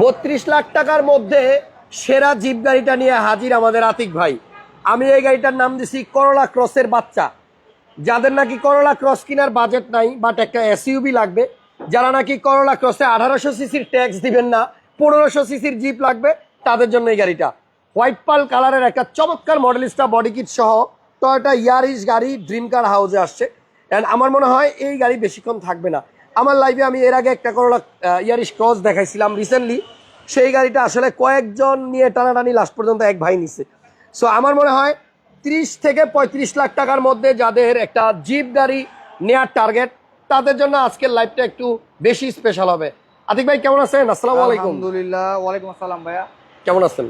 বত্রিশ লাখ টাকার মধ্যে সেরা জিপ গাড়িটা নিয়ে হাজির আমাদের আতিক ভাই। আমি এই গাড়িটার নাম দিছি করলা ক্রসের বাচ্চা। যাদের নাকি করলা ক্রস কেনার বাজেট নাই বাট একটা এসইউবি লাগবে। যারা নাকি করলা ক্রসে আঠারোশো সিসির ট্যাক্স দিবেন না, পনেরোশো সিসির জিপ লাগবে, তাদের জন্য এই গাড়িটা। হোয়াইট পাল কালারের একটা চমৎকার মডেলিস্টা বডি কিট সহ টয়টা ইয়ারিস গাড়ি ড্রিম কার হাউসে আসছে। অ্যান্ড আমার মনে হয় এই গাড়ি বেশিক্ষণ থাকবে না। আমার লাইফে আমি এর আগে একটা করলা ইয়ারিস ক্রস দেখাইছিলাম রিসেন্টলি সেই গাড়িটা আসলে কয়েকজন নিয়ে টানাটানি লাস্ট পর্যন্ত এক ভাই নিছে। সো আমার মনে হয় ত্রিশ থেকে পঁয়ত্রিশ লাখ টাকার মধ্যে যাদের একটা জিপ গাড়ি নেয়ার টার্গেট তাদের জন্য আজকের লাইফটা একটু বেশি স্পেশাল হবে। আতিক ভাই কেমন আছেন? আসসালামু আলাইকুম। আলহামদুলিল্লাহ ওয়ালাইকুম আসসালাম ভাইয়া। কেমন আছেন?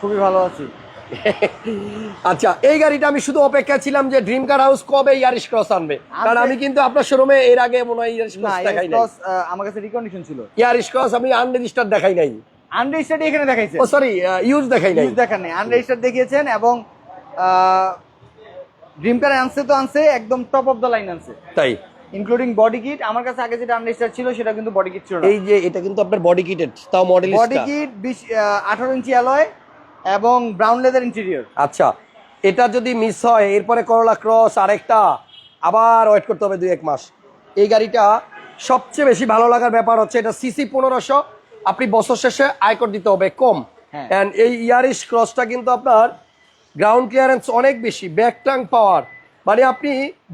খুবই ভালো আছি। আচ্ছা এই গাড়িটা আমি শুধু অপেক্ষা ছিলাম যে ড্রিম কার হাউস কবে ইয়ারিশ ক্রস আনবে। কারণ আমি কিন্তু আপনার শোরুমে এর আগে মনে হয় ইয়ারিশ ক্রস দেখাই নাই। আমার কাছে রিকন্ডিশন ছিল। ইয়ারিশ ক্রস আমি আনরেজিস্টার দেখাই নাই। আনরেজিস্টার্ড এখানে দেখাইছে। ও সরি ইউজ দেখাই নাই। ইউজ দেখান নেই। আনরেজিস্টার্ড দেখিয়েছেন এবং ড্রিম কার আনছে তো আনছে একদম টপ অফ দ্য লাইন আনছে। তাই? ইনক্লুডিং বডি কিট আমার কাছে আগে যেটা আনরেজিস্টার্ড ছিল সেটা কিন্তু বডি কিট ছিল না। এই যে এটা কিন্তু আপনার বডি কিটেড তাও মডেল বডি কিট বিশ আঠারো ইঞ্চি অ্যালয় এবং ব্রাউন লেদার ইন্টেরিয়র আচ্ছা এটা যদি মিস হয় এরপরে করলা ক্রস আরেকটা আবার ওয়েট করতে হবে দুই এক মাস। এই গাড়িটা সবচেয়ে বেশি ভালো লাগার ব্যাপার হচ্ছে এটা সিসি পনেরোশো আপনি বছর শেষে আয়কর দিতে হবে কম। অ্যান্ড এই ইয়ারিশ ক্রসটা কিন্তু আপনার গ্রাউন্ড ক্লিয়ারেন্স অনেক বেশি ব্যাক ট্যাং পাওয়ার মানে আপনি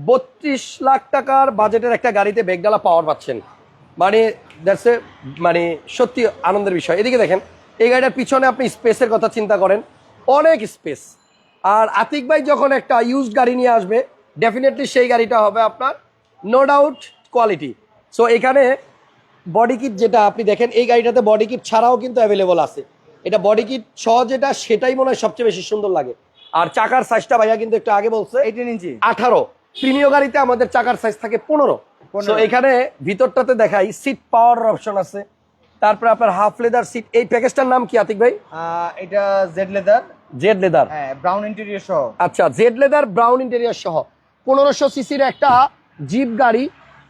বত্রিশ লাখ টাকার বাজেটের একটা গাড়িতে বেগডালা পাওয়ার পাচ্ছেন। মানে দ্যাটস এ মানে সত্যি আনন্দের বিষয়। এদিকে দেখেন এই গাড়িটার পিছনে আপনি স্পেসের কথা চিন্তা করেন। অনেক স্পেস। আর আতিক ভাই যখন একটা ইউজড গাড়ি নিয়ে আসবে ডেফিনেটলি সেই গাড়িটা হবে আপনার নো ডাউট কোয়ালিটি সো এখানে বডি কিট যেটা আপনি দেখেন এই গাড়িটাতে বডি কিট ছাড়াও কিন্তু অ্যাভেলেবল আছে। এটা বডি কিট সহ যেটা সেটাই মনে হয় সবচেয়ে বেশি সুন্দর লাগে। আর চাকার সাইজটা ভাইয়া কিন্তু একটু আগে বলছে এইটিন ইঞ্চি। আঠারো। প্রিমিয় গাড়িতে আমাদের চাকার সাইজ থাকে পনেরো। এখানে ভিতরটাতে দেখাই সিট পাওয়ার অপশন আছে। তারপরে আপনার হাফ লেদার সিট এই প্যাকেজটার নাম কি আতিক ভাই? এটা জেড লেদার জেড লেদার হ্যাঁ ব্রাউন ইন্টেরিয়র সহ। আচ্ছা জেড লেদার ব্রাউন ইন্টেরিয়র সহ। পনেরোশো সিসির একটা জিপ গাড়ি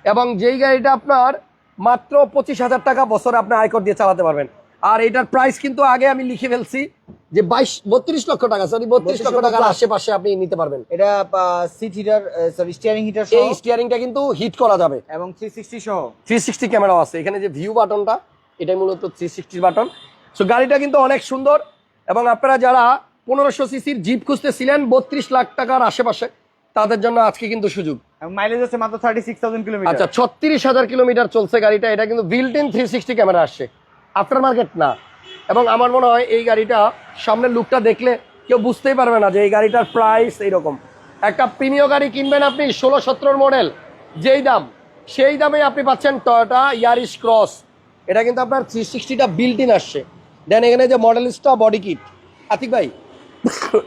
এবং যেই গাড়িটা আপনার মাত্র পঁচিশ হাজার টাকা বছরে আপনি আয়কর দিয়ে চালাতে পারবেন। আর এটার প্রাইস কিন্তু আগে আমি লিখে ফেলছি যে বাইশ বত্রিশ লক্ষ টাকা সরি বত্রিশ 32 লক্ষ টাকার আশেপাশে আপনি নিতে পারবেন। এটা seat heater sorry steering heater এই স্টিয়ারিংটা কিন্তু হিট করা যাবে। এবং থ্রি সিক্সটি সহ। থ্রি সিক্সটি ক্যামেরাও আছে। এখানে যে ভিউ বাটনটা এটাই মূলত থ্রি সিক্সটি বাটন সো গাড়িটা কিন্তু অনেক সুন্দর এবং আপনারা যারা পনেরোশো সিসির জিপ খুঁজতেছিলেন বত্রিশ লাখ টাকার আশেপাশে তাদের জন্য আজকে কিন্তু সুযোগ। মাইলেজ আছে মাত্র থার্টি সিক্স থাউজেন্ড কিলোমিটার আচ্ছা ছত্রিশ হাজার কিলোমিটার চলছে গাড়িটা এটা কিন্তু built in three sixty camera আসছে। আফটার মার্কেট না। এবং আমার মনে হয় এই গাড়িটা সামনের লুকটা দেখলে কেউ বুঝতেই পারবে না যে এই গাড়িটার প্রাইস এইরকম। একটা প্রিমিয় গাড়ি কিনবেন আপনি ষোলো সতেরোর মডেল যেই দাম সেই দামে আপনি পাচ্ছেন টয়োটা ইয়ারিশ ক্রস এটা কিন্তু আপনার থ্রি সিক্সটিটা বিল্ট ইন আসছে। দেন এখানে যে মডেলিস্টটা বডি কিট আতিক ভাই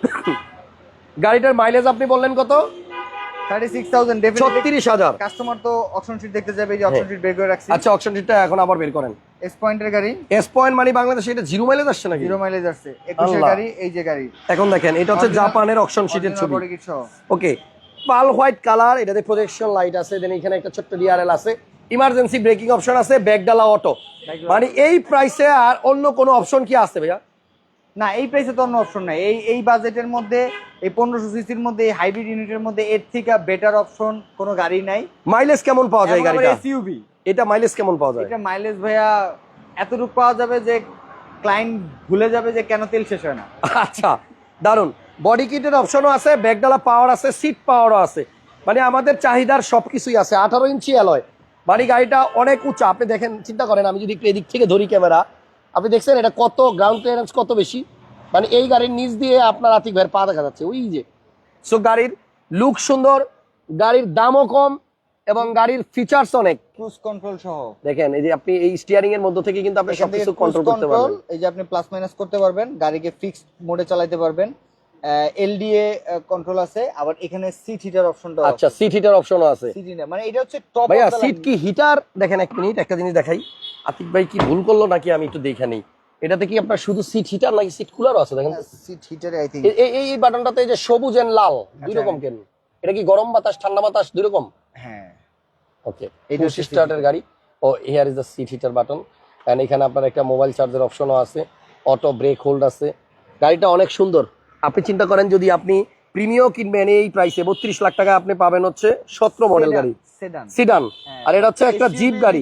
গাড়িটার মাইলেজ আপনি বললেন কত? ছত্রিশ হাজার। কাস্টমার তো অপশন দেখতে যাবে যে অপশন বের করে রাখছি। আচ্ছা অপশন এখন আবার বের করেন। এস পয়েন্টের গাড়ি। এস পয়েন্ট মানে বাংলাদেশে এটা জিরো মাইলেজ আসছে নাকি? জিরো মাইলেজ আসছে। একুশের গাড়ি এই যে গাড়ি। এখন দেখেন এটা হচ্ছে জাপানের অকশন শিটের ছবি। সহ। ওকে পাল হোয়াইট কালার এটাতে প্রজেকশন লাইট আছে দেন এখানে একটা ছোট্ট ডিআরএল আছে। ইমার্জেন্সি ব্রেকিং অপশন আছে ব্যাকডালা অটো মানে এই প্রাইসে আর অন্য কোনো অপশন কি আছে ভাইয়া? না এই প্রাইসে তো অন্য অপশন নাই। এই এই বাজেটের মধ্যে এই পনেরোশো সিসির মধ্যে এই হাইব্রিড ইউনিটের মধ্যে এর থেকে বেটার অপশন কোনো গাড়ি নাই। মাইলেজ কেমন পাওয়া যায় গাড়িটা? এসইউবি এটা মাইলেজ কেমন পাওয়া যায়? এটা মাইলেজ ভাইয়া এতটুকু পাওয়া যাবে যে ক্লায়েন্ট ভুলে যাবে যে কেন তেল শেষ হয় না। আচ্ছা দারুণ বডি কিটের অপশনও আছে ব্যাগডালা পাওয়ার আছে সিট পাওয়ারও আছে। মানে আমাদের চাহিদার সব কিছুই আছে। আঠারো ইঞ্চি অ্যালয় মানে গাড়িটা অনেক উঁচা। আপনি দেখেন চিন্তা করেন আমি যদি একটু এদিক থেকে ধরি ক্যামেরা আপনি দেখছেন এটা কত গ্রাউন্ড ক্লিয়ারেন্স কত বেশি? মানে এই গাড়ির নিচ দিয়ে আপনার আতিক ভাইয়ের পা দেখা যাচ্ছে ওই যে। সো গাড়ির লুক সুন্দর গাড়ির দামও কম এবং গাড়ির ফিচার্স অনেক। ক্রুজ কন্ট্রোল সহ। দেখেন এই যে আপনি এই স্টিয়ারিং এর মধ্যে থেকে কিন্তু আপনি সবকিছু কন্ট্রোল করতে পারবেন। এই যে আপনি প্লাস মাইনাস করতে পারবেন গাড়িকে ফিক্সড মোডে চালাতে পারবেন। এলডিএ কন্ট্রোল আছে আবার এখানে সিট হিটার অপশনটা আচ্ছা সিট হিটার অপশনও আছে। সিট হিটার মানে এটা হচ্ছে টপ ভাইয়া সিট কি হিটার দেখেন এক মিনিট একটা জিনিস দেখাই। আতিক ভাই কি ভুল করল নাকি আমি একটু দেখে নেই? এটাতে কি আপনার শুধু সিট হিটার নাকি সিট কুলারও আছে? দেখেন। সিট হিটারে আই থিংক এই- এই এই বাটনটাতে এই যে সবুজ এন্ড লাল দুই আচ্ছা। রকম কেন? এটা কি গরম বাতাস ঠান্ডা বাতাস দুই রকম? হ্যাঁ। ওকে হচ্ছে স্টার্টের গাড়ি। ও here is the seat heater button and এখানে আপনার একটা মোবাইল চার্জের অপশনও আছে। অটো ব্রেক হোল্ড আছে। গাড়িটা অনেক সুন্দর। আপনি চিন্তা করেন যদি আপনি প্রিমিও কিনবেন এই প্রাইসে বত্রিশ লাখ টাকা আপনি পাবেন হচ্ছে সতেরো মডেল গাড়ি। সেডান সিডান আর এটা হচ্ছে একটা জিপ গাড়ি।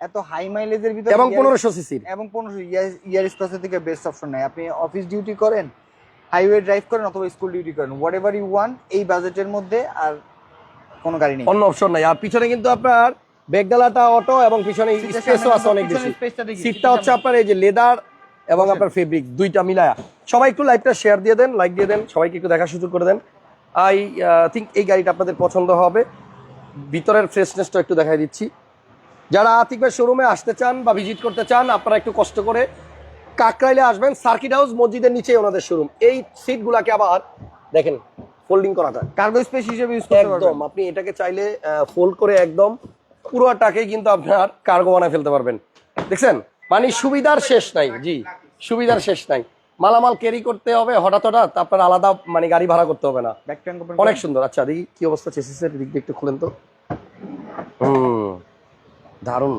এত হাই মাইলেজের ভিতরে এবং Yaris- পনেরোশো সিসির এবং পনেরোশো ইয়ারিস ক্রসের থেকে বেস্ট অপশন নাই। আপনি অফিস ডিউটি করেন হাইওয়ে ড্রাইভ করেন অথবা স্কুল ডিউটি করেন হোয়াট এভার ইউ ওয়ান এই বাজেটের মধ্যে আর কোনো গাড়ি নেই। অন্য অপশন নাই। আর পিছনে কিন্তু আপনার ব্যাগডালাটা অটো এবং পিছনে স্পেসও আছে অনেক বেশি। সিটটা হচ্ছে আপনার এই যে লেদার এবং আপনার ফেব্রিক দুইটা মিলায়া। সবাই একটু লাইভটা শেয়ার দিয়ে দেন লাইক দিয়ে দেন সবাইকে একটু দেখার সুযোগ করে দেন। আই থিঙ্ক এই গাড়িটা আপনাদের পছন্দ হবে। ভিতরের ফ্রেশনেসটা একটু দেখাই দিচ্ছি। যারা আতিক ভাই শোরুমে আসতে চান বা ভিজিট করতে চান আপনারা একটু কষ্ট করে কাকরাইলে আসবেন সার্কিট হাউস মসজিদের নিচেই ওনাদের শোরুম এই সিটগুলাকে আবার দেখেন ফোল্ডিং করা যায় কার্গো স্পেস হিসেবে ইউজ করতে পারবেন। একদম আপনি এটাকে চাইলে ফোল্ড করে একদম পুরোটাকেই কিন্তু আপনার কার্গো বানায় ফেলতে পারবেন। দেখছেন? মানে সুবিধার শেষ নাই জি। সুবিধার শেষ নাই। মালামাল ক্যারি করতে হবে হঠাৎ হঠাৎ আপনার আলাদা মানে গাড়ি ভাড়া করতে হবে না। অনেক সুন্দর। আচ্ছা দেখি কি অবস্থা চেসিসের দিক দিয়ে একটু খুলেন তো। হুম দারুণ।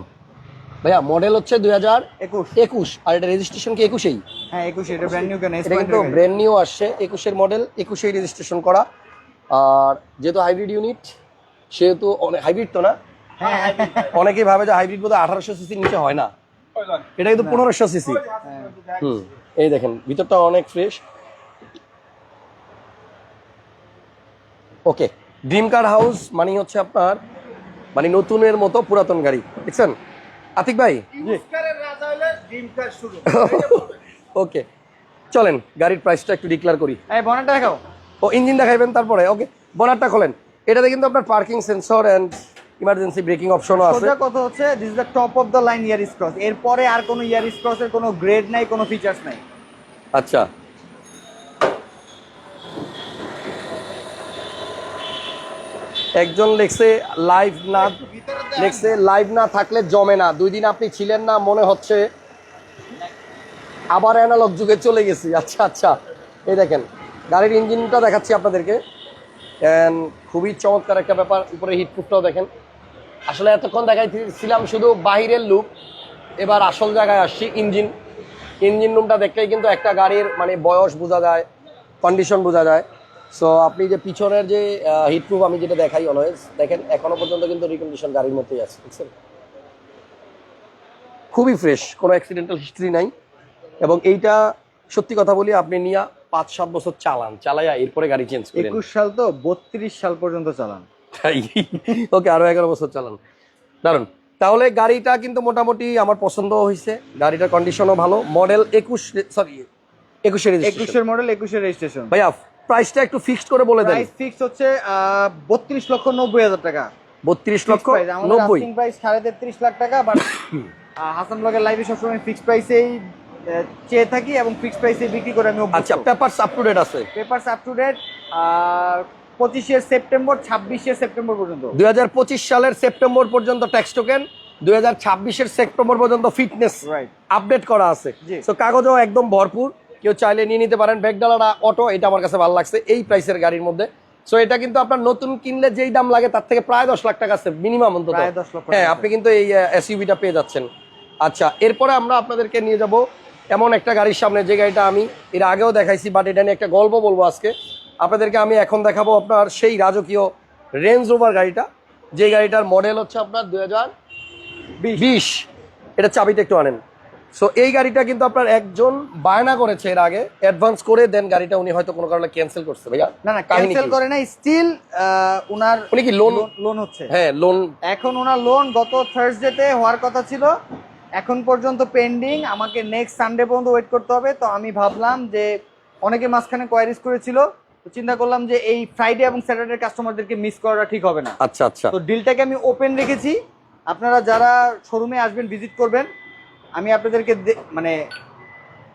ভাইয়া মডেল হচ্ছে দুই হাজার একুশ। একুশ। আর এটা রেজিস্ট্রেশন কি একুশেই? হ্যাঁ একুশ এটা ব্র্যান্ড নিউ কেন? এটা কিন্তু ব্র্যান্ড নিউ আসছে। একুশের মডেল একুশেই রেজিস্ট্রেশন করা। আর যেহেতু হাইব্রিড ইউনিট সেহেতু অনেক হাইব্রিড তো না? হ্যাঁ অনেকেই ভাবে যে হাইব্রিড বোধহয় আঠারোশো সিসির নিচে হয় না। এটা কিন্তু পনেরোশো সিসি। হুম এই দেখেন ভিতরটা অনেক fresh okay Dream Car House মানে হচ্ছে আপনার মানে নতুনের মতো পুরাতন গাড়ি দেখছেন? আতিক ভাই? ওকে চলেন গাড়ির প্রাইসটা একটু ডিক্লেয়ার করি। এই বনাটা দেখাও। ও ইঞ্জিন দেখাইবেন তারপরে ওকে বনারটা খোলেন। এটাতে কিন্তু আপনার parking sensor and emergency braking অপশনও আছে। সোজা কথা হচ্ছে this is the top of the line Yaris Cross এরপরে আর কোনো ইয়ারিস ক্রসের কোনো গ্রেড নাই কোনো ফিচার্স নাই। আচ্ছা। একজন লেখছে লাইভ না লেখছে লাইভ না থাকলে জমে না। দুই দিন আপনি ছিলেন না মনে হচ্ছে আবার অ্যানালগ যুগে চলে গেছি। আচ্ছা আচ্ছা। এই দেখেন গাড়ির ইঞ্জিনটা দেখাচ্ছি আপনাদেরকে। খুবই চমৎকার একটা ব্যাপার উপরে হিটপ্রুফটাও দেখেন। আসলে এতক্ষণ দেখাইছিলাম শুধু বাহিরের লুক এবার আসল জায়গায় আসছি ইঞ্জিন ইঞ্জিন রুমটা দেখলেই কিন্তু একটা গাড়ির মানে বয়স বোঝা যায় কন্ডিশন বোঝা যায়। সো আপনি যে পিছনের যে হিটপ্রুফ আমি যেটা দেখাই অলওয়েজ দেখেন এখনও পর্যন্ত কিন্তু রিকন্ডিশন গাড়ির মতোই আছে, বুঝছেন? খুবই ফ্রেশ কোনো অ্যাক্সিডেন্টাল হিস্ট্রি নাই। এবং এইটা সত্যি কথা বলি, আপনি নিয়ে পাঁচ সাত বছর চালান চালাইয়া এরপরে গাড়ি চেঞ্জ একুশ সাল তো বত্রিশ সাল পর্যন্ত চালান। তাই? ওকে আরও এগারো বছর চালান। দারুণ তাহলে গাড়িটা কিন্তু মোটামুটি আমার পছন্দ হয়েছে গাড়িটার কন্ডিশনও ভালো। মডেল একুশ সরি একুশে রেজিস্ট্রেশন একুশের মডেল একুশের রেজিস্ট্রেশন ভাইয়া প্রাইসটা একটু ফিক্সড করে বলে দেন। প্রাইস ফিক্স হচ্ছে বত্রিশ লক্ষ নব্বই হাজার টাকা। বত্রিশ লক্ষ নব্বই। নব্বই প্রাইস সাড়ে তেত্রিশ লাখ টাকা বাট হাসান ব্লগের লাইভে সবসময় ফিক্সড প্রাইসেই চেয়ে থাকি এবং ফিক্সড প্রাইসে বিক্রি করে আমি আচ্ছা পেপারস আপ টু ডেট আছে। পেপারস আপ টু ডেট আর পঁচিশের সেপ্টেম্বর ছাব্বিশের সেপ্টেম্বর পর্যন্ত। দুই হাজার পঁচিশ সালের সেপ্টেম্বর পর্যন্ত ট্যাক্স টোকেন দুই হাজার ছাব্বিশের সেপ্টেম্বর পর্যন্ত ফিটনেস আপডেট করা আছে। কাগজও একদম ভরপুর। কেউ চাইলে নিয়ে নিতে পারেন। ব্যাগডালাটা অটো এটা আমার কাছে ভালো লাগছে এই প্রাইসের গাড়ির মধ্যে। সো এটা কিন্তু আপনার নতুন কিনলে যেই দাম লাগে তার থেকে প্রায় দশ লাখ টাকা আছে মিনিমাম অন্তত। প্রায় 10 হ্যাঁ আপনি কিন্তু এই এসইউভিটা পেয়ে যাচ্ছেন। আচ্ছা এরপরে আমরা আপনাদেরকে নিয়ে যাব এমন একটা গাড়ির সামনে যে গাড়িটা আমি এর আগেও দেখাইছি বাট এটা নিয়ে একটা গল্প বলব আজকে। আপনাদেরকে আমি এখন দেখাবো আপনার সেই রাজকীয় রেঞ্জ রোভার গাড়িটা। যে গাড়িটার মডেল হচ্ছে আপনার দুই হাজার বিশ। এটা চাবিটা একটু আনেন। সো এই গাড়িটা কিন্তু আপনার একজন বায়না করেছে এর আগে অ্যাডভান্স করে দেন গাড়িটা উনি হয়তো কোনো কারণে ক্যান্সেল করছে ভাইয়া। না না ক্যান্সেল করে না স্টিল উনার উনি কি লোন লোন হচ্ছে। হ্যাঁ লোন এখন ওনার লোন গত থার্সডেতে হওয়ার কথা ছিল। এখন পর্যন্ত পেন্ডিং আমাকে নেক্সট সানডে পর্যন্ত ওয়েট করতে হবে। তো আমি ভাবলাম যে অনেকে মাঝখানে কোয়ারিজ করেছিল। তো চিন্তা করলাম যে এই ফ্রাইডে এবং স্যাটারডে কাস্টমারদেরকে মিস করাটা ঠিক হবে না। আচ্ছা আচ্ছা। তো ডিলটাকে আমি ওপেন রেখেছি। আপনারা যারা শোরুমে আসবেন ভিজিট করবেন। আমি আপনাদেরকে মানে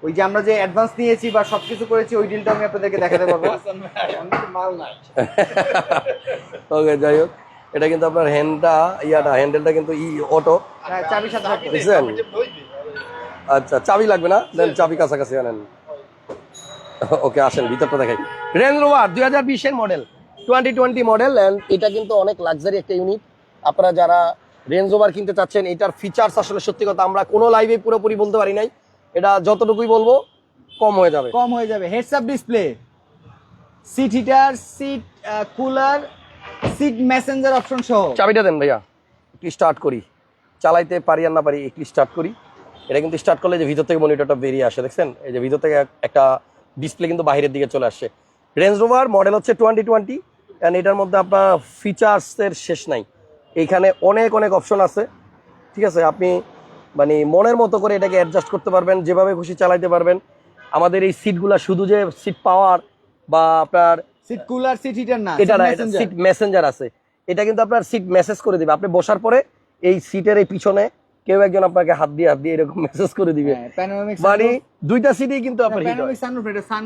ওই যে আমরা যে অ্যাডভান্স নিয়েছি বা সবকিছু করেছি ওই ডিলটা আমি আপনাদেরকে দেখাতে পারব। ওকে যাই হোক। এটা কিন্তু আপনার হ্যান্ডটা ইয়াটা হ্যান্ডেলটা কিন্তু ই অটো হ্যাঁ, চাবি সাথে। বুঝছেন? আচ্ছা চাবি লাগবে না? দেন চাবি কাছাকাছি আনেন। ওকে আসেন ভিতরটা দেখাই। রেঞ্জ রোভার দুই হাজার বিশের model twenty twenty model and এটা কিন্তু অনেক লাক্সারি একটা ইউনিট আপনারা যারা রেঞ্জ ওভার কিনতে চাচ্ছেন এটার ফিচার্স আসলে সত্যি কথা আমরা কোনো লাইভে পুরোপুরি বলতে পারি নাই। এটা যতটুকুই বলব কম হয়ে যাবে। কম হয়ে যাবে। Heads up display seat heater seat cooler seat massager option সহ। চাবিটা দেন ভাইয়া একটু স্টার্ট করি। চালাইতে পারি আর না পারি একটু স্টার্ট করি। এটা কিন্তু স্টার্ট করলে যে ভিতর থেকে মনিটরটা বেরিয়ে আসে দেখছেন? এই যে ভিতর থেকে একটা ডিসপ্লে কিন্তু বাইরের দিকে চলে আসছে রেঞ্জ রোভার মডেল হচ্ছে টোয়েন্টি টোয়েন্টি অ্যান্ড এটার মধ্যে আপনার ফিচার্সের শেষ নাই। এইখানে অনেক অনেক অপশন আছে। ঠিক আছে? আপনি মানে মনের মতো করে এটাকে অ্যাডজাস্ট করতে পারবেন যেভাবে খুশি চালাইতে পারবেন। আমাদের এই সিটগুলা শুধু যে সিট পাওয়ার বা আপনার সিট কুলার সিট হিটার না এটা না। সিট মেসেঞ্জার আছে। এটা কিন্তু আপনার সিট মেসেজ করে দিবে। আপনি বসার পরে এই সিটের এই পিছনে কেউ একজন আপনাকে হাত দিয়ে হাত দিয়ে এরকম মেসেজ করে দিবে। মানে দুইটা সিটই কিন্তু আপনার হয়।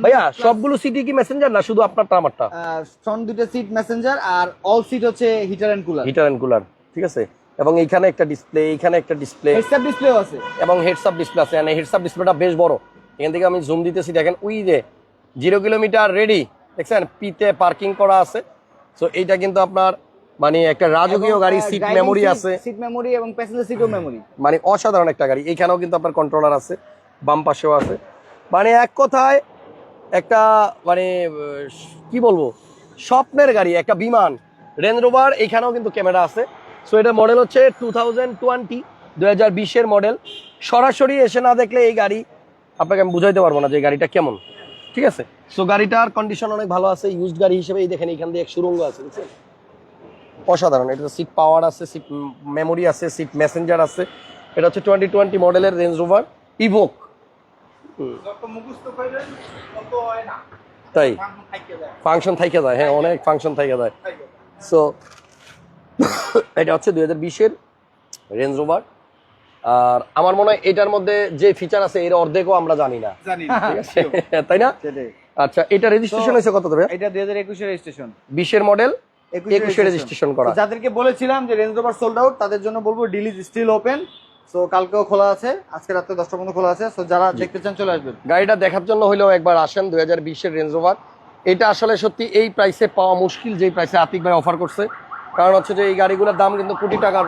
ভাইয়া সবগুলো সিটই কি মেসেঞ্জার না শুধু আপনারটা আমারটা? front দুটো সিট মেসেঞ্জার আর অল সিট হচ্ছে heater and cooler heater and cooler ঠিক আছে? এবং এইখানে একটা ডিসপ্লে এইখানে একটা ডিসপ্লে হেডস আপ ডিসপ্লেও আছে। এবং হেডস আপ ডিসপ্লে আছে। মানে হেডস আপ ডিসপ্লেটা বেশ বড়। এখান থেকে আমি জুম দিতেছি দেখেন উই যে জিরো কিলোমিটার রেডি দেখছেন? পিতে পার্কিং করা আছে। সো এইটা কিন্তু আপনার মানে একটা রাজকীয় গাড়ি সিট মেমোরি আছে। সিট মেমোরি এবং প্যাসেঞ্জার সিটও মেমোরি মানে অসাধারণ একটা গাড়ি। এখানেও কিন্তু আপনার কন্ট্রোলার আছে বাম পাশেও আছে। মানে এক কথায় একটা মানে কি বলব? স্বপ্নের গাড়ি একটা বিমান। রেঞ্জ রোভার এখানেও কিন্তু ক্যামেরা আছে। সো এটা মডেল হচ্ছে টু থাউজেন্ড টোয়েন্টি দু হাজার বিশের মডেল সরাসরি এসে না দেখলে এই গাড়ি আপনাকে আমি বুঝাইতে পারব না যে গাড়িটা কেমন। ঠিক আছে? সো গাড়িটার কন্ডিশন অনেক ভালো আছে। ইউজড গাড়ি হিসেবে এই দেখেন এখান দিয়ে এক সুরঙ্গ আছে বুঝছেন? অসাধারণ। এটা সিট পাওয়ার আছে সিট মেমোরি আছে সিট মেসেঞ্জার আছে। এটা হচ্ছে টোয়েন্টি টোয়েন্টি মডেলের রেঞ্জ রোভার ইভোক তাই? ফাংশন থাইকে যায়। হ্যাঁ অনেক ফাংশন থাইকে যায়। সো এটা হচ্ছে দুই হাজার বিশের রেঞ্জ রোভার আর আমার মনে হয় এটার মধ্যে যে ফিচার আছে এর অর্ধেকও আমরা জানি না। জানি ঠিক আছে? তাই না? আচ্ছা এটা রেজিস্ট্রেশন হয়েছে কত তবে এটা দুই হাজার একুশের রেজিস্ট্রেশন বিশের মডেল একুশে রেজিস্ট্রেশন করা। যাদেরকে বলেছিলাম যে রেঞ্জ রোভার সোল্ড আউট তাদের জন্য বলব ডিলিজ স্টিল ওপেন সো কালকেও খোলা আছে আজকে রাত্রে দশটা পর্যন্ত খোলা আছে। সো যারা দেখতে চান চলে আসবেন। গাড়িটা দেখার জন্য হইলেও একবার আসেন দুই হাজার বিশের রেঞ্জ রোভার এটা আসলে সত্যি এই প্রাইসে পাওয়া মুশকিল যেই প্রাইসে আতিক ভাই অফার করছে। কারণ হচ্ছে যে এই গাড়িগুলোর দাম কিন্তু কোটি টাকার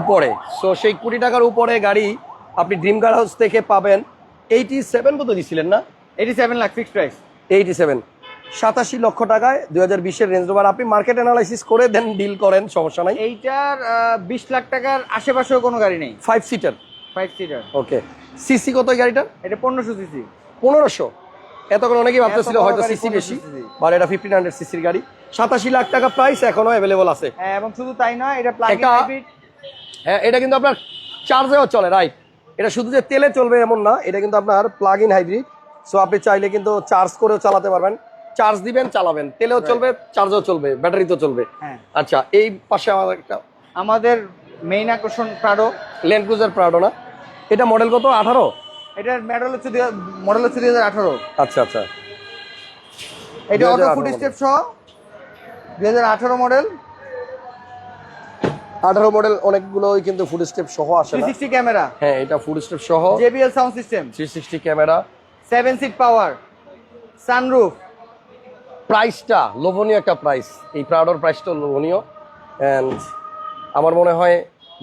উপরে। সো সেই কোটি টাকার উপরে গাড়ি আপনি ড্রিম কার হাউস থেকে পাবেন। এইটি সেভেন কত দিছিলেন না? Eighty seven lakh fixed price eighty seven সাতাশি লক্ষ টাকায় দুই হাজার বিশের রেঞ্জ রোভার আপনি মার্কেট অ্যানালাইসিস করে দেন ডিল করেন সমস্যা নাই। এইটার বিশ লাখ টাকার আশেপাশেও কোনো গাড়ি নেই। Five seater five seater okay CC কত গাড়িটা এটা পনেরোশো সিসি পনেরোশো। এতক্ষণ অনেকেই ভাবতেছিল হয়তো সিসি বেশি 1500 cc বাট এটা ফিফটিন হান্ড্রেড সিসির গাড়ি। সাতাশি লাখ টাকা প্রাইস এখনও অ্যাভেলেবল আছে। হ্যাঁ এবং শুধু তাই নয় এটা প্লাগ হ্যাঁ এটা কিন্তু আপনার চার্জেও চলে রাইট এটা শুধু যে তেলে চলবে এমন না এটা কিন্তু আপনার প্লাগ ইন হাইব্রিড সো আপনি চাইলে কিন্তু চার্জ করেও চালাতে পারবেন। চার্জ দিবেন চালাবেন। তেলেও চলবে চার্জও চলবে ব্যাটারিতেও চলবে। হ্যাঁ। আচ্ছা এই পাশে আমার একটা আমাদের মেইন আকর্ষণ প্রাডো ল্যান্ড ক্রুজার প্রাউডো না? এটা মডেল কত? আঠারো? এটার মডেল হচ্ছে মডেল হচ্ছে দুই হাজার আঠারো। আচ্ছা আচ্ছা। এটা অটো 2018 ফুট স্টেপ সহ। দুই হাজার আঠারো মডেল আঠারো মডেল অনেকগুলোই কিন্তু ফুড স্টেপ সহ আসে থ্রি সিক্সটি ক্যামেরা হ্যাঁ এটা ফুড স্টেপ সহ। JBL sound system three sixty camera seven seat power sunroof প্রাইসটা লোভনীয় একটা প্রাইস। এই প্রাউডোর প্রাইসটা লোভনীয়। অ্যান্ড আমার মনে হয়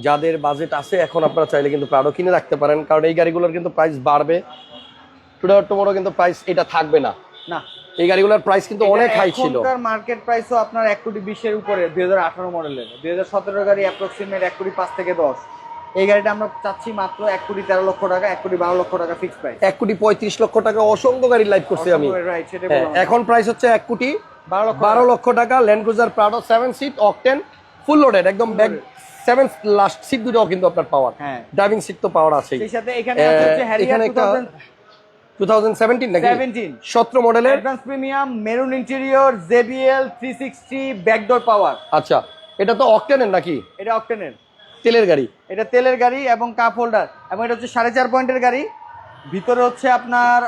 যাদের বাজেট আছে এখন আপনারা চাইলে কিন্তু প্রাউডো কিনে রাখতে পারেন। কারণ এই গাড়িগুলোর কিন্তু প্রাইস বাড়বে। টুডে টুমোরো কিন্তু প্রাইস এটা থাকবে না। না। এই গাড়িগুলোর প্রাইস কিন্তু অনেক হাই ছিল। মার্কেট প্রাইসও আপনার এক কোটি বিশের উপরে দুই হাজার আঠারো মডেলের দুই হাজার সতেরো গাড়ি অ্যাপ্রক্সিমেট এক কোটি পাঁচ থেকে দশ। এই গাড়িটা আমরা চাচ্ছি মাত্র এক কোটি তেরো লক্ষ টাকা এক কোটি বারো লক্ষ টাকা ফিক্স প্রাইস এক কোটি পঁয়ত্রিশ লক্ষ টাকা অসংখ্য গাড়ি লাইভ করছি আমি। হ্যাঁ, এখন প্রাইস হচ্ছে এক কোটি বারো লক্ষ টাকা। Land Cruiser Prado seven seat octane full loaded একদম ব্যাগ সেভেন লাস্ট সিট দুটো কিন্তু আপনার পাওয়ার। হ্যাঁ। ড্রাইভিং সিট তো পাওয়ার আছেই। সেই সাথে এখানে আছে এখানে একটা টু থাউজেন্ড সেভেন্টিন নাকি? সেভেন্টিন সতেরো মডেলের advance premium maroon interior JBL three sixty back door power আচ্ছা এটা তো অকটেনের নাকি? এটা অকটেনের তেলের গাড়ি। এটা তেলের গাড়ি এবং কাপ হোল্ডার এবং এটা হচ্ছে সাড়ে চার পয়েন্টের গাড়ি। ভিতরে হচ্ছে আপনার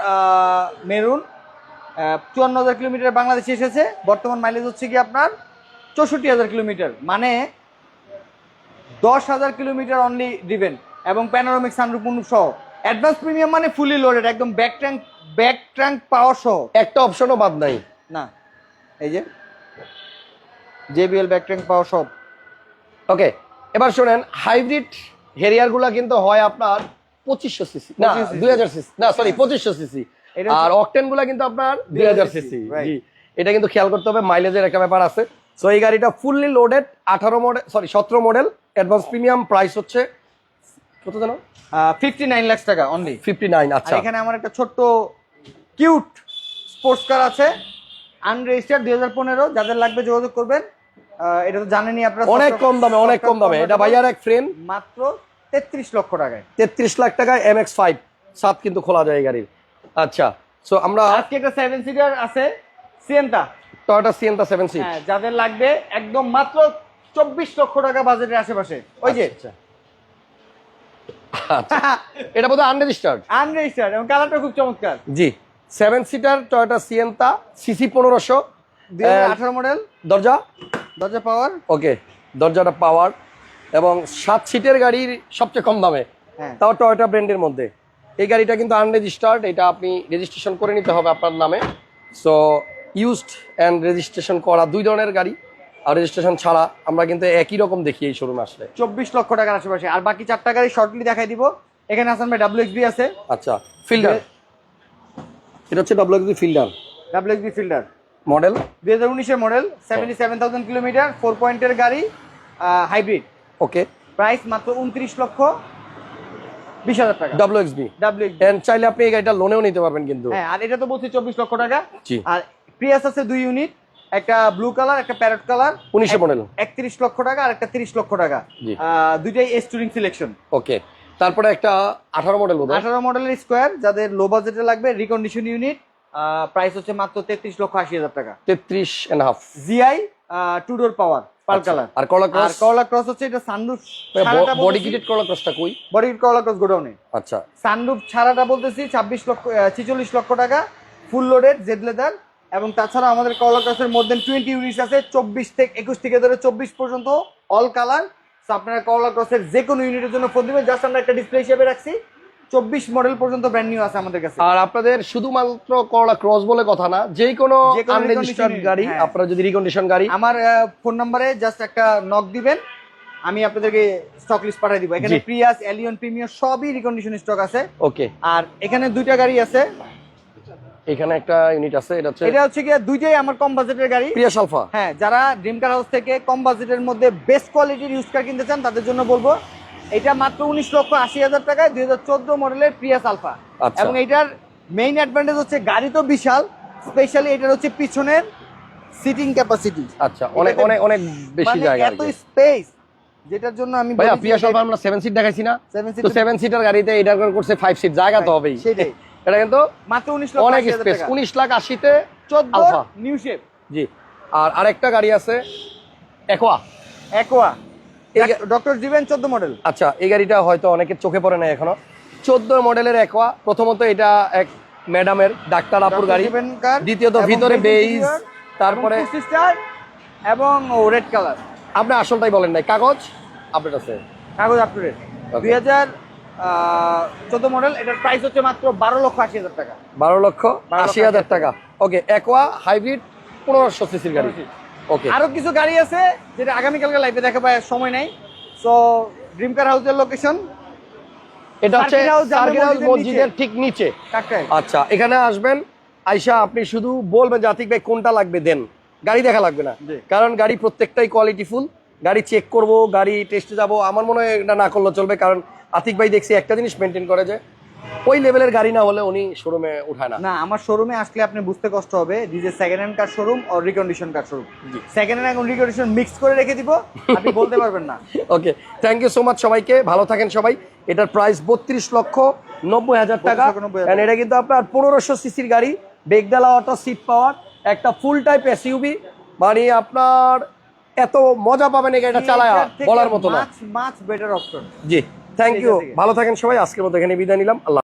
মেরুন চুয়ান্ন হাজার কিলোমিটার বাংলাদেশে এসেছে। বর্তমান মাইলেজ হচ্ছে কি আপনার? চৌষট্টি হাজার কিলোমিটার। মানে দশ হাজার কিলোমিটার অনলি ড্রিভেন এবং প্যানোরামিক সানরুফ সহ। অ্যাডভান্স প্রিমিয়াম মানে ফুলি লোডেড একদম back tank back tank power সহ। একটা অপশনও বাদ নাই। না। এই যে। জেবিএল ব্যাক ট্যাঙ্ক পাওয়ার সব ওকে এবার শোনেন হাইব্রিড হেরিয়ারগুলা কিন্তু হয় আপনার পঁচিশশো সিসি না 25 দুই হাজার সিসি না সরি পঁচিশশো সিসি আর অকটেনগুলা কিন্তু আপনার দুই হাজার সিসি. এটা কিন্তু খেয়াল করতে হবে মাইলেজের একটা ব্যাপার আছে। সো এই গাড়িটা ফুললি লোডেড আঠারো মডেল সরি সতেরো মডেল অ্যাডভান্স প্রিমিয়াম প্রাইস হচ্ছে কত জানো ফিফটি নাইন লাখ টাকা অনলি ফিফটি নাইন আচ্ছা এখানে আমার একটা ছোট্ট কিউট স্পোর্টস কার আছে। আনরেজিস্টার্ড দুই হাজার পনেরো যাদের লাগবে যোগাযোগ করবেন। এটা তো জানেনই আপনারা অনেক কম দামে অনেক কম দামে। এটা ভাইয়ার এক ফ্রেন্ড মাত্র তেত্রিশ লক্ষ টাকায়। তেত্রিশ লাখ টাকায় এম এক্স ফাইভ সাত কিন্তু খোলা যায় গাড়ির। আচ্ছা সো আমরা আজকে একটা সেভেন সিটার আছে Sienta Toyota Sienta seven seat হ্যাঁ যাদের লাগবে একদম মাত্র চব্বিশ লক্ষ টাকা বাজেটের আশেপাশে। ওই যে। আচ্ছা এটা বোধহয় আনরেজিস্টার্ড আনরেজিস্টার্ড এবং কালারটা খুব চমৎকার। G seven seater Toyota Sienta cc পনেরোশো। দুই হাজার আঠারো মডেল দরজা? দরজা পাওয়ার? ওকে দরজাটা পাওয়ার এবং সাত সিটের গাড়ির সবচেয়ে কম দামে। হ্যাঁ। তাও টয়োটা ব্র্যান্ডের মধ্যে। এই গাড়িটা কিন্তু আনরেজিস্টার্ড এটা আপনি রেজিস্ট্রেশন করে নিতে হবে আপনার নামে। সো ইউজড অ্যান্ড রেজিস্ট্রেশন করা দুই ধরনের গাড়ি। আর রেজিস্ট্রেশন ছাড়া আমরা কিন্তু একই রকম দেখি এই শোরুমে আসলে। চব্বিশ লক্ষ টাকার আশেপাশে। আর বাকি চারটা গাড়ি শর্টলি দেখাই দিব। এখানে আসান ভাই ডাব্লিউ এক্সবি আছে। আচ্ছা ফিল্ডার এটা হচ্ছে W Fielder W XB Fielder model? দুই হাজার উনিশের model seventy seven thousand kilometre four পয়েন্টের গাড়ি হাইব্রিড ওকে। প্রাইস মাত্র উনত্রিশ লক্ষ বিশ হাজার টাকা। ডাব্লিউ এক্সবি ডাব্লিউ এন্ড চাইলে আপনি এই গাড়িটা লোনেও নিতে পারবেন কিন্তু। হ্যাঁ আর এটা তো বলছি চব্বিশ লক্ষ টাকা। আর প্রিয়াস আছে দুই ইউনিট একটা ব্লু কালার একটা প্যারট কালার উনিশে মডেল একত্রিশ লক্ষ টাকা আর একটা তিরিশ লক্ষ টাকা। দুইটাই এস টুরিং সিলেকশন ওকে। তারপরে একটা আঠারো মডেল আঠারো মডেলের স্কোয়ার যাদের লো বাজেটে লাগবে রিকন্ডিশন ইউনিট প্রাইস হচ্ছে মাত্র তেত্রিশ লক্ষ আশি হাজার টাকা। তেত্রিশ and half GI two door power pearl colour R Corolla আর ক্রস করলা ক্রস হচ্ছে এটা সানরুফ বডি কিটেড করলা ক্রসটা কই? বডি করলা ক্রস গোডাউনে আচ্ছা। সানরুফ ছাড়াটা বলতেছি ছাব্বিশ লক্ষ ছিচল্লিশ লক্ষ টাকা ফুল লোডেড জেড লেদার এবং তাছাড়া আমাদের করলা ক্রসের মধ্যে আছে চব্বিশ থেকে একুশ থেকে ধরে চব্বিশ পর্যন্ত অল কালার আপনারা করলা ক্রসের যে কোনো ইউনিটের জন্য ফোন দিবেন। জাস্ট আমরা একটা ডিসপ্লে হিসেবে রাখছি। চব্বিশ মডেল পর্যন্ত ব্র্যান্ড নিউ আছে আমাদের কাছে। আর আপনাদের শুধুমাত্র করলা ক্রস বলে কথা না যে কোনো আনরেজিস্টার্ড গাড়ি হ্যাঁ। আপনারা যদি রিকন্ডিশন গাড়ি আমার ফোন নাম্বারে জাস্ট একটা নক দিবেন আমি আপনাদেরকে স্টক লিস্ট পাঠিয়ে দিব। এখানে প্রিয়াস এলিয়ন প্রিমিয়ার সবই রিকন্ডিশন স্টক আছে। ওকে আর এখানে দুইটা গাড়ি আছে। এখানে একটা ইউনিট আছে এটা হচ্ছে এটা হচ্ছে কি দুইটাই আমার কম বাজেটের গাড়ি। প্রিয়াস আলফা হ্যাঁ যারা ড্রিম কার হাউস থেকে কম বাজেটের মধ্যে বেস্ট কোয়ালিটির ইউজ কার কিনতে চান তাদের জন্য বলব এটা মাত্র উনিশ লক্ষ আশি হাজার টাকায় দুই হাজার চোদ্দ মডেলের প্রিয়াস আলফা আচ্ছা। এবং এটার মেইন অ্যাডভান্টেজ হচ্ছে গাড়ি তো বিশাল স্পেশালি এটার হচ্ছে পিছনের সিটিং ক্যাপাসিটি আচ্ছা অনেক অনেক অনেক বেশি জায়গা মানে এত স্পেস যেটার জন্য আমি ভাইয়া বলি যে প্রিয়াস আলফা আমরা সেভেন সিট দেখাইছি না। Seven তো seater- সেভেন সিটার গাড়িতে এটা করছে ফাইভ সিট জায়গা তো হবেই। সেটাই। এটা কিন্তু মাত্র উনিশ লক্ষ অনেক স্পেস টাকা। উনিশ লাখ আশিতে চোদ্দ আলফা নিউ শেপ জি। আর আরেকটা গাড়ি আছে একোয়া একোয়া ডক্টর জিভেন চোদ্দ মডেল আচ্ছা এই গাড়িটা হয়তো অনেকের চোখে পড়ে না এখনও। চোদ্দ মডেলের একোয়া প্রথমত এটা এক ম্যাডামের ডাক্তার আপুর গাড়ি। দ্বিতীয়ত ভিতরে বেইজ তারপরে এবং রেড কালার আপনি আসলটাই বলেন নাই কাগজ? আপডেট আছে। কাগজ আপ টু ডেট দুই হাজার চোদ্দ মডেল এটার প্রাইস হচ্ছে মাত্র বারো লক্ষ আশি হাজার টাকা। বারো লক্ষ 12 আশি হাজার টাকা। ওকে একোয়া হাইব্রিড পনেরোশো সিসির গাড়ি। আরও কিছু গাড়ি আছে যেটা আগামীকালকে লাইভে দেখা পায় সময় নাই। সো ড্রিম কার হাউসের লোকেশন এটা হচ্ছে মসজিদের ঠিক নিচে। আচ্ছা এখানে আসবেন আইসা আপনি শুধু বলবেন যে আতিক ভাই কোনটা লাগবে দেন। গাড়ি দেখা লাগবে না। কারণ গাড়ি প্রত্যেকটাই কোয়ালিটিফুল গাড়ি চেক করব গাড়ি টেস্টে যাব আমার মনে হয় এটা না করলে চলবে কারণ আতিক ভাই দেখছি একটা জিনিস মেনটেন করে যে ওই লেভেলের গাড়ি না হলে উনি শোরুমে উঠায় না। না আমার শোরুমে আসলে আপনি বুঝতে কষ্ট হবে যে সেকেন্ড হ্যান্ড কার শোরুম আর recondition car showroom second hand এবং রিকন্ডিশন মিক্স করে রেখে দিব আপনি বলতে পারবেন না। Okay thank you so much সবাইকে ভালো থাকেন সবাই। এটার প্রাইস বত্রিশ লক্ষ নব্বই হাজার টাকা। 32 লক্ষ 90 হাজার। And এটা কিন্তু আপনার পনেরোশো সিসির গাড়ি বেগডালা অটো সিট পাওয়ার একটা ফুল টাইপ এস এসইউবি মানে আপনার এত মজা পাবেন গাড়িটা চালায় বলার মতো না। Much better option G. Thank you. ভালো থাকেন সবাই আজকের মতো এখানে বিদায় নিলাম আল্লাহ